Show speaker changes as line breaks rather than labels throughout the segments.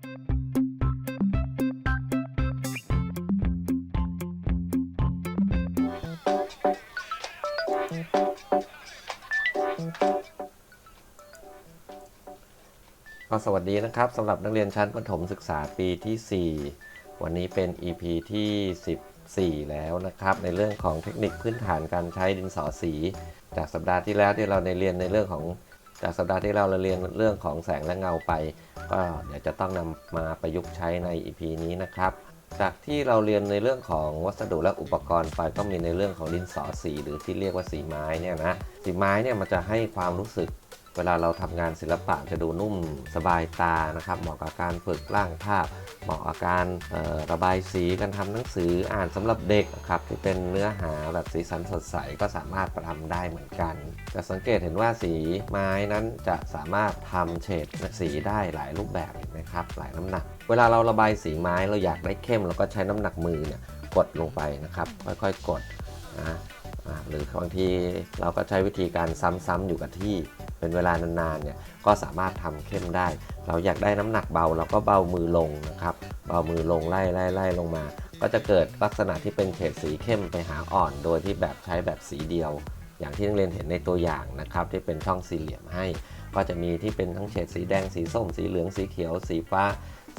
ก็สวัสดีนะครับสำหรับนักเรียนชั้นประถมศึกษาปีที่ 4 วันนี้เป็น EP ที่ 14 แล้วนะครับ ในเรื่องของเทคนิคพื้นฐานการใช้ดินสอสี จากสัปดาห์ที่แล้วที่เราในเรียนในเรื่องของ จากสัปดาห์ที่เราเรียนเรื่องของแสงและเงาไป ก็เดี๋ยวจะต้องนำมาประยุกต์ใช้ใน EP นี้นะครับ จากที่เราเรียนในเรื่องของวัสดุและอุปกรณ์ไปก็มีในเรื่องของดินสอสีหรือที่เรียกว่าสีไม้เนี่ยนะสีไม้เนี่ยมันจะให้ความรู้สึก เวลาเราทำงานศิลปะจะดูนุ่มสบายตานะครับ เหมาะกับการฝึกร่างภาพ เหมาะกับการระบายสีการทำหนังสืออ่านสำหรับเด็กนะครับที่เป็นเนื้อหาแบบสีสันสดใสก็สามารถประทำได้เหมือนกัน จะสังเกตเห็นว่าสีไม้นั้นจะสามารถทำเฉดสีได้หลายรูปแบบนไหมครับหลายน้ำหนัก เวลาเราระบายสีไม้เราอยากได้เข้มเราก็ใช้น้ำหนักมือเนี่ยกดลงไปนะครับ ค่อยๆ กดนะอ่า หรือบางทีเราก็ใช้วิธีการซ้ำๆอยู่กับที่เป็นเวลานานๆเนี่ยก็สามารถทำเข้มได้ เราอยากได้น้ำหนักเบาเราก็เบามือลงนะครับเบามือลงไล่ไล่ไล่ลงมา ก็จะเกิดลักษณะที่เป็นเฉดสีเข้มไปหาอ่อน โดยที่แบบใช้แบบสีเดียว อย่างที่นักเรียนเห็นในตัวอย่างนะครับที่เป็นช่องสี่เหลี่ยมให้ ก็จะมีที่เป็นทั้งเฉดสีแดงสีส้ม สีเหลืองสีเขียว สีฟ้า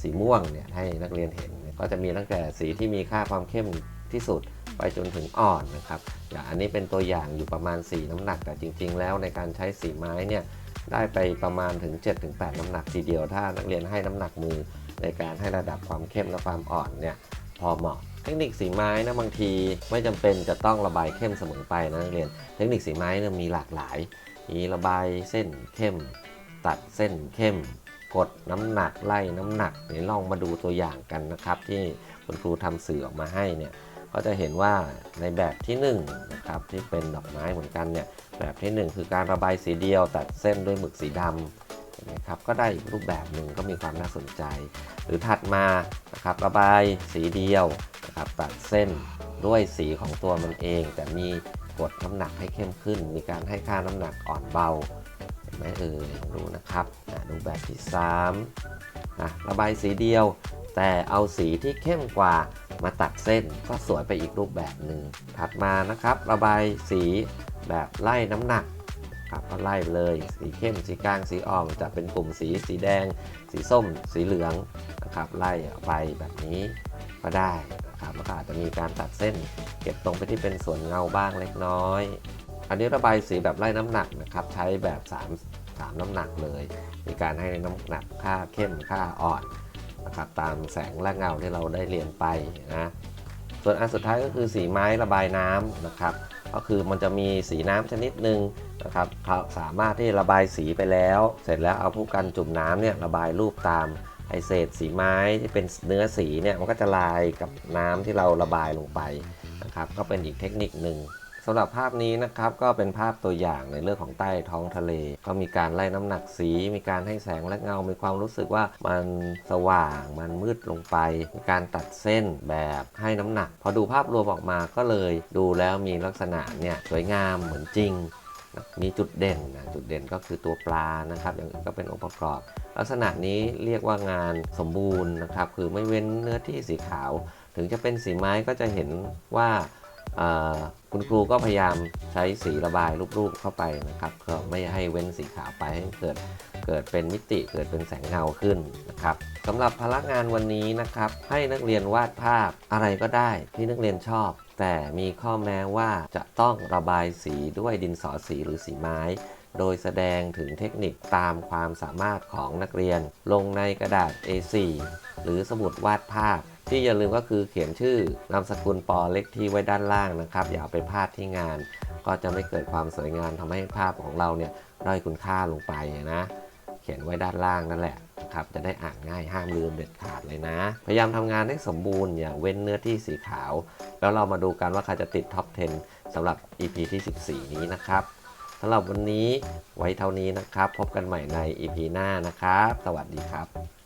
สีม่วงเนี่ยให้นักเรียนเห็น ก็จะมีตั้งแต่สีที่มีค่าความเข้มที่สุดไปจนถึงอ่อนนะครับ อย่างอันนี้เป็นตัวอย่างอยู่ประมาณ 4 น้ำหนักแต่จริง ๆ แล้วในการใช้สีไม้เนี่ยได้ไปประมาณถึง 7-8 น้ำหนักทีเดียว ถ้านักเรียนให้น้ำหนักมือในการให้ระดับความเข้มและความอ่อนเนี่ยพอเหมาะเทคนิคสีไม้นะบางทีไม่จำเป็นจะต้องระบายเข้มเสมอไปนะนักเรียน เทคนิคสีไม้เนี่ยมีหลากหลาย มีระบายเส้นเข้ม ตัดเส้นเข้ม กดน้ำหนักไล่น้ำหนักเดี๋ยวลองมาดูตัวอย่างกันนะครับ ที่คุณครูทำสื่อออกมาให้เนี่ย ก็จะเห็นว่าในแบบที่1นงนะครับที่เป็นดอกไม้เหมือนกันเนี่ยแบบที่ 1 คือการระบายสีเดียวตัดเส้นด้วยหมึกสีดำเห็นไหมครับก็ได้อีกรูปแบบหนึ่งก็มีความน่าสนใจ หรือถัดมานะครับระบายสีเดียวนะครับตัดเส้นด้วยสีของตัวมันเอง แต่มีกดน้ำหนักให้เข้มขึ้น มีการให้ค่าน้ำหนักอ่อนเบาเห็นไหมเอ่ยลองดูนะครับอะดูแบบที่3นะระบายสีเดียว แต่เอาสีที่เข้มกว่า มาตัดเส้นก็สวยไปอีกรูปแบบหนึ่งถัดมานะครับ ระบายสีแบบไล่น้ำหนักครับก็ไล่เลยสีเข้มสีกลางสีอ่อนจะเป็นกลุ่มสีสีแดง สีส้ม สีเหลืองนะครับไล่ไปแบบนี้ก็ได้นะครับแล้วก็อาจจะมีการตัดเส้น เก็บตรงไปที่เป็นส่วนเงาบ้างเล็กน้อย อันนี้ระบายสีแบบไล่น้ำหนักนะครับใช้แบบ 3 3 น้ำหนักเลย มีการให้น้ำหนักค่าเข้มค่าอ่อน นะครับตามแสงและเงาที่เราได้เรียนไปนะส่วนอันสุดท้ายก็คือสีไม้ระบายน้ำนะครับ ก็คือมันจะมีสีน้ำชนิดหนึ่งนะครับสามารถที่ระบายสีไปแล้ว เสร็จแล้วเอาผู้กันจุ่มน้ำเนี่ยระบายรูปตามไอเศษสีไม้ที่เป็นเนื้อสีเนี่ยมันก็จะลายกับน้ำที่เราระบายลงไปนะครับ ก็เป็นอีกเทคนิคหนึ่งำหรับภาพนี้นะครับก็เป็นภาพตัวอย่างในเรื่องของใต้ท้องทะเล ก็มีการไล่น้ำหนักสี มีการให้แสงและเงา มีความรู้สึกว่ามันสว่าง มันมืดลงไป มีการตัดเส้นแบบให้น้ำหนัก พอดูภาพรวมออกมาก็เลยดูแล้วมีลักษณะเนี่ยสวยงามเหมือนจริง มีจุดเด่นนะจุดเด่นก็คือตัวปลานะครับ อย่างอื่นก็เป็นองค์ประกอบ ลักษณะนี้เรียกว่างานสมบูรณ์นะครับ คือไม่เว้นเนื้อที่สีขาว ถึงจะเป็นสีไม้ก็จะเห็นว่าอ่า คุณครูก็พยายามใช้สีระบายรูปๆเข้าไปนะครับก็ไม่ให้เว้นสีขาวไปให้เกิดเกิดเป็นมิติเกิดเป็นแสงเงาขึ้นนะครับสำหรับพลักงานวันนี้นะครับ ให้นักเรียนวาดภาพอะไรก็ได้ที่นักเรียนชอบ แต่มีข้อแม้ว่าจะต้องระบายสีด้วยดินสอสีหรือสีไม้ โดยแสดงถึงเทคนิคตามความสามารถของนักเรียน ลงในกระดาษ A4 หรือสมุดวาดภาพ ที่อย่าลืมก็คือเขียนชื่อนามสกุลปอเล็กที่ไว้ด้านล่างนะครับ อย่าไปพลาดที่งาน ก็จะไม่เกิดความสวยงามทำให้ภาพของเราเนี่ยด้อยคุณค่าลงไปนะ เขียนไว้ด้านล่างนั่นแหละนะครับจะได้อ่านง่ายห้ามลืมเด็ดขาดเลยนะ พยายามทำงานให้สมบูรณ์อย่าเว้นเนื้อที่สีขาว แล้วเรามาดูกันว่าใครจะติดท็อป 10สำหรับ EP ที่ 14 นี้นะครับสำหรับวันนี้ไว้เท่านี้นะครับ พบกันใหม่ใน EP หน้านะครับ สวัสดีครับ